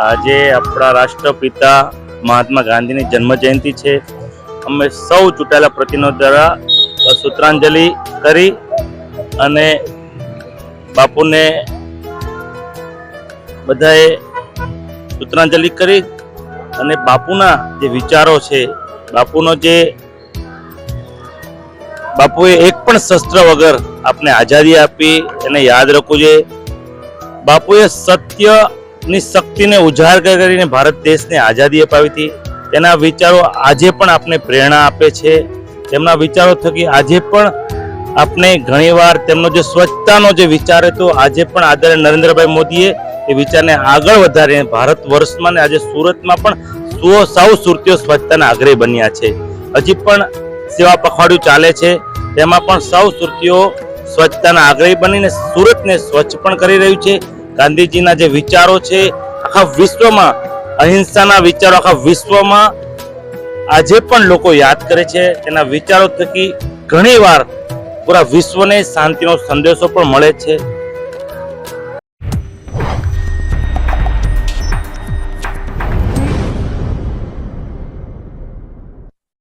આજે આપણા રાષ્ટ્રપિતા મહાત્મા ગાંધીની જન્મજયંતિ છે. અમે સૌ ચૂંટાયેલા પ્રતિનિધિઓ દ્વારા સૂત્રાંજલિ કરી અને બાપુને બધાએ સૂત્રાંજલિ કરી અને બાપુના જે વિચારો છે, બાપુનો જે બાપુએ એક પણ શસ્ત્ર વગર આપને આઝાદી આપી, એને યાદ રાખવું જોઈએ. બાપુએ સત્યની શક્તિને ઉજાગર કરીને ભારત દેશને આઝાદી અપાવી હતી. તેના વિચારો આજે પણ આપને પ્રેરણા આપે છે. તેમના વિચારો થકી આજે પણ આપણે ઘણીવાર તેમનો જે સ્વચ્છતાનો જે વિચાર હતો, આજે પણ આદરણીય નરેન્દ્રભાઈ મોદીએ એ વિચારને આગળ વધારીને ભારત વર્ષમાં ને આજે સુરતમાં પણ સુઓ સૌ સુરતીઓ સ્વચ્છતાના આગ્રહી બન્યા છે. હજી પણ સેવા પખવાડિયું ચાલે છે. તેમાં પણ સૌ સુરતીઓ સ્વચ્છતાના આગ્રહી બનીને સુરતને સ્વચ્છ પણ કરી રહ્યું છે. ગાંધીજીના જે વિચારો છે આખા વિશ્વમાં, અહિંસાના વિચારો આખા વિશ્વમાં આજે પણ લોકો યાદ કરે છે. તેના વિચારો થકી ઘણીવાર પૂરા વિશ્વને શાંતિનો સંદેશો પણ મળે છે.